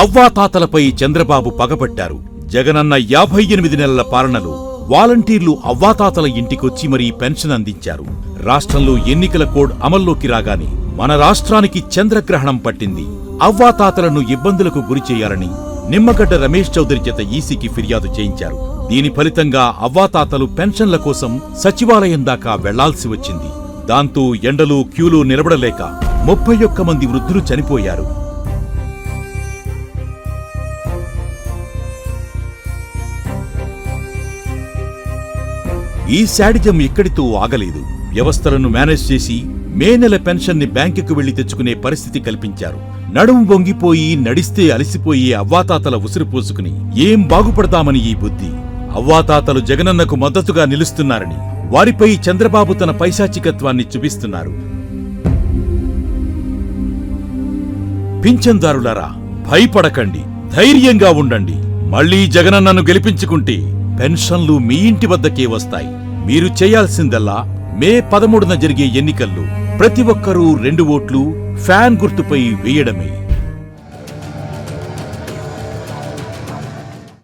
అవ్వాతాతలపై చంద్రబాబు పగబట్టారు జగనన్న యాభై ఎనిమిది నెలల పాలనలో వాలంటీర్లు అవ్వాతాతల ఇంటికొచ్చి మరీ పెన్షన్ అందించారు. రాష్ట్రంలో ఎన్నికల కోడ్ అమల్లోకి రాగానే మన రాష్ట్రానికి చంద్రగ్రహణం పట్టింది. అవ్వాతాతలను ఇబ్బందులకు గురి చేయాలని నిమ్మగడ్డ రమేష్ చౌదరి చేత ఈసీకి ఫిర్యాదు చేయించారు. దీని ఫలితంగా అవ్వాతాతలు పెన్షన్ల కోసం సచివాలయం దాకా వెళ్ళాల్సి వచ్చింది. దాంతో ఎండలు క్యూలు నిలబడలేక ముప్పై ఒక్క మంది వృద్ధులు చనిపోయారు. ఈ శాడిజం ఇక్కడితో ఆగలేదు. వ్యవస్థలను మేనేజ్ చేసి మే నెల పెన్షన్ని బ్యాంకుకు వెళ్ళి తెచ్చుకునే పరిస్థితి కల్పించారు. నడుము వంగిపోయి నడిస్తే అలసిపోయి అవ్వాతాతల ఉసిరిపోసుకుని ఏం బాగుపడతామని ఈ బుద్ధి? అవ్వాతాతలు జగనన్నకు మద్దతుగా నిలుస్తున్నారని వారిపై చంద్రబాబు తన పైశాచికత్వాన్ని చూపిస్తున్నారు. పింఛన్దారులారా భయపడకండి. ధైర్యంగా ఉండండి. మళ్ళీ జగనన్నను గెలిపించుకుంటే పెన్షన్లు మీ ఇంటి వద్దకే వస్తాయి. మీరు చేయాల్సిందల్లా మే పదమూడున జరిగే ఎన్నికల్లో ప్రతి ఒక్కరూ రెండు ఓట్లు ఫ్యాన్ గుర్తుపై వేయడమే.